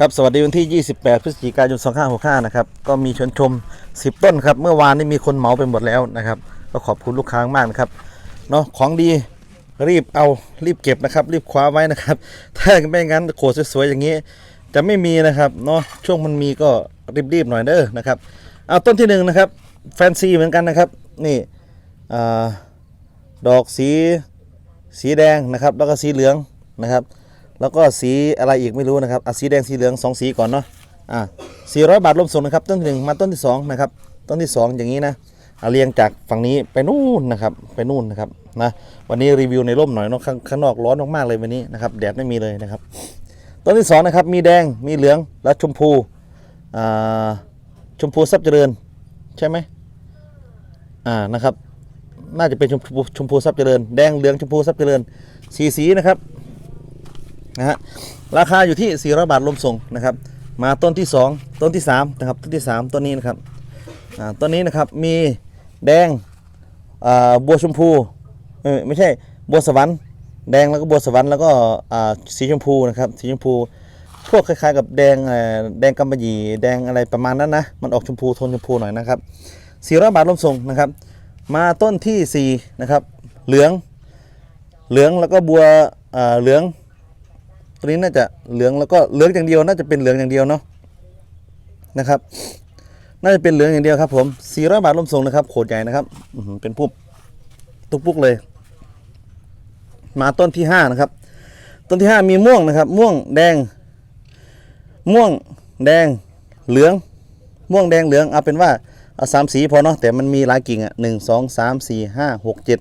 ครับสวัสดีวันที่ 28 พฤศจิกายน 2565 นะครับ ก็มีชนชม 10 ต้นครับ เมื่อวานนี้มีคนเหมาไปหมดแล้วนะครับ ก็ขอบคุณลูกค้ามากนะครับ เนาะของดีรีบเอารีบเก็บนะครับ รีบคว้าไว้นะครับ ถ้าไม่งั้นโขดสวยๆอย่างนี้ จะไม่มีนะครับ เนาะช่วงมันมีก็รีบๆหน่อยเด้อนะครับ เอาต้นที่หนึ่งนะครับ แฟนซีเหมือนกันนะครับ นี่อดอกสีสีแดงนะครับ แล้วก็สีเหลืองนะครับ แล้วก็สีอะไรอีกไม่รู้นะครับอะสีแดงสีเหลืองสองสีก่อนเนาะอ่าสี่ร้อยบาทรวมส่งนะครับต้นที่หนึ่งมาต้นที่สองนะครับต้นที่สองอย่างนี้นะเอาเรียงจากฝั่งนี้ไปนู่นนะครับไปนู่นนะครับนะวันนี้รีวิวในร่มหน่อยเนาะข้างข้างนอกร้อนมากๆเลยวันนี้นะครับแดดไม่มีเลยนะครับต้นที่สองนะครับมีแดงมีเหลืองและชมพูอ่าชมพูซับเจริญใช่ไหมอ่านะครับน่าจะเป็นชมพูชมพูซับเจริญ แดงเหลืองชมพูซับเจริญสีสีนะครับ นะฮะราคาอยู่ที่ 400 บาทรวมส่งนะครับ มาต้นที่ 2 ต้นที่3นะครับต้นที่ 3 ต้นนี้นะครับอ่าต้นนี้นะครับมีแดงอ่าบัวชมพูเออไม่ใช่บัวสวรรค์แดงแล้วก็บัวสวรรค์แล้วก็อ่าสีชมพูนะครับสีชมพู พวกคล้ายๆกับแดงแดงกำมะหยี่แดงอะไรประมาณนั้นนะมันออกชมพูโทนชมพูหน่อยนะครับ400บาทรวมส่งนะครับ มาต้นที่4นะครับเหลืองเหลืองแล้วก็บัวเหลือง ตัวนี้น่าจะเหลืองแล้วก็เหลืองอย่างเดียว น่าจะเป็นเหลืองอย่างเดียวเนาะนะครับ น่าจะเป็นเหลืองอย่างเดียวครับ ผม400บาทรวมส่งนะครับโขดใหญ่นะครับอืเป็นปุ๊บตุ๊กปุ๊กเลย มาต้นที่5นะครับ ต้นที่ 5 มีม่วงนะครับ ม่วงแดง ม่วงแดงเหลือง ม่วงแดงเหลืองเอาเป็นว่าเอาสามสีพอเนาะแต่มันมีหลายกิ่งอะหนึ่งสองสามสี่ห้าหกเจ็ด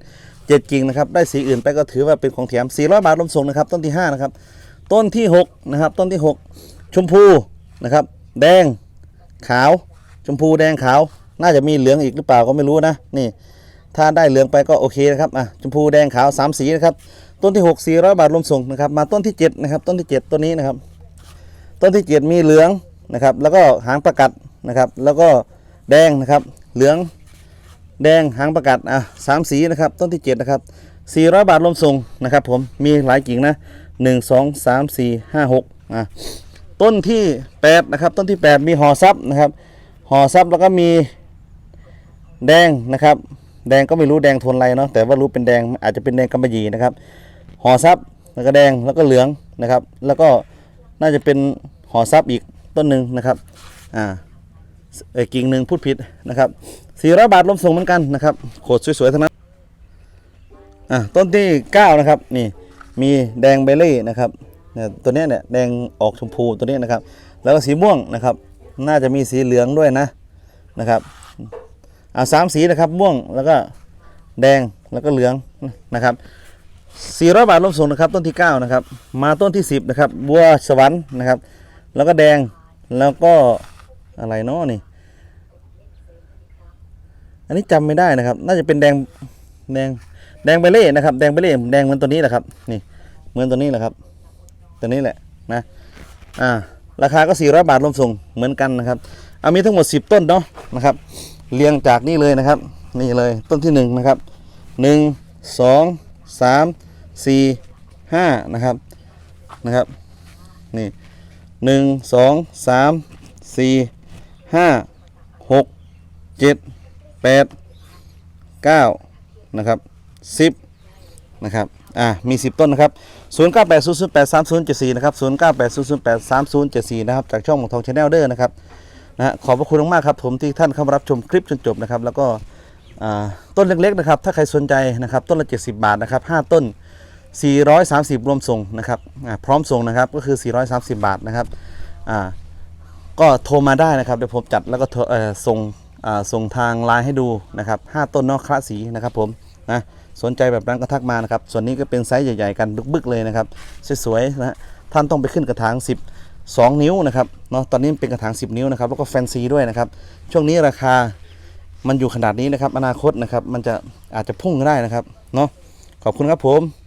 เจ็ดกิ่งนะครับ ได้สีอื่นไปก็ถือว่าเป็นของแถม400บาทรวมส่งนะครับ ต้นที่ห้านะครับ ต้นที่6นะครับต้นที่ 6 ชมพูนะครับ แดงขาว ชมพูแดงขาว น่าจะมีเหลืองอีกหรือเปล่าก็ไม่รู้นะนี่ถ้าได้เหลืองไปก็โอเคนะครับอะชมพูแดงขาวสามสีนะครับต้นที่ 6 400 บาทรวมส่งนะครับมาต้นที่7นะครับต้นที่ 7 ต้นนี้นะครับ ต้นที่ 7 มีเหลืองนะครับ แล้วก็หางประกัดนะครับ แล้วก็แดงนะครับ เหลืองแดงหางประกัดอะสามสีนะครับ ต้นที่ 7 นะครับ 400 บาทรวมส่งนะครับ ผมมีหลายกิ่งนะ หนึ่งสองสามสี่ห้าหกอะต้นที่แปดนะครับต้นที่แปดมีห่อซับนะครับห่อซับแล้วก็มีแดงนะครับ แดงก็ไม่รู้แดงทนอะไรเนาะแต่ว่ารู้เป็นแดงอาจจะเป็นแดงกำมะหยี่นะครับห่อซับแล้วก็แดงแล้วก็เหลืองนะครับ แล้วก็น่าจะเป็นห่อซับอีกต้นหนึ่งนะครับอ่าเอกิ่งหนึ่งพูดผิดนะครับ400บาทรวมส่งเหมือนกันนะครับโขดสวยๆทั้งนั้นอะต้นที่เก้านะครับนี่ มีแดงเบลลี่นะครับเนี่ยตัวนี้เนี่ยแดงออกชมพูตัวนี้นะครับ แล้วก็สีม่วงนะครับ น่าจะมีสีเหลืองด้วยนะนะครับอ่าสามสีนะครับม่วงแล้วก็แดงแล้วก็เหลืองนะครับ400 บาทรวมส่งนะครับต้นที่ 9 นะครับ มาต้นที่ 10 นะครับ บัวสวรรค์นะครับ แล้วก็แดงแล้วก็อะไรเนาะนี่ อันนี้จำไม่ได้นะครับ น่าจะเป็นแดงแดง แดงเบลเล่นะครับ แดงเบลเล่แดงเหมือนตัวนี้แหละครับ นี่เหมือนตัวนี้แหละครับ ตัวนี้แหละนะ อ่า ราคาก็ 400 บาทรวมส่งเหมือนกันนะครับ เอามีทั้งหมด 10 ต้นเนาะนะครับ เรียงจากนี่เลยนะครับ นี่เลยต้นที่1นะครับ1 2 3 4 5นะครับนะครับนี่หนึ่งสองสามสี่ห้าหกเจ็ดแปดเก้านะครับ สิบนะครับอ่ามี10ต้นนะครับ0 9 8 0 0 8 3 0 7 4นะครับ0 9 8 0 0 8 3 0 7 4นะครับจากช่องของทองชาแนลเดอร์นะครับนะขอบพระคุณมากครับผมที่ท่านเข้ามารับชมคลิปจนจบนะครับแล้วก็อ่าต้นเล็กๆนะครับถ้าใครสนใจนะครับต้นละ70 บาทนะครับ5ต้น 430 รวมส่งนะครับอ่าพร้อมส่งนะครับก็คือ 430 บาทนะครับอ่าก็โทรมาได้นะครับเดี๋ยวผมจัดแล้วก็ส่งอ่าส่งทางไลน์ให้ดูนะครับ5ต้นนอกคละสีนะครับผมนะ สนใจแบบนั้นก็ทักมานะครับ ส่วนนี้ก็เป็นไซส์ใหญ่ๆกันบึกๆเลยนะครับสวยๆนะท่านต้องไปขึ้นกระถาง10 2นิ้วนะครับเนาะตอนนี้เป็นกระถาง 10 นิ้วนะครับแล้วก็แฟนซีด้วยนะครับ ช่วงนี้ราคามันอยู่ขนาดนี้นะครับ อนาคตนะครับ มันจะอาจจะพุ่งได้นะครับเนาะขอบคุณครับผม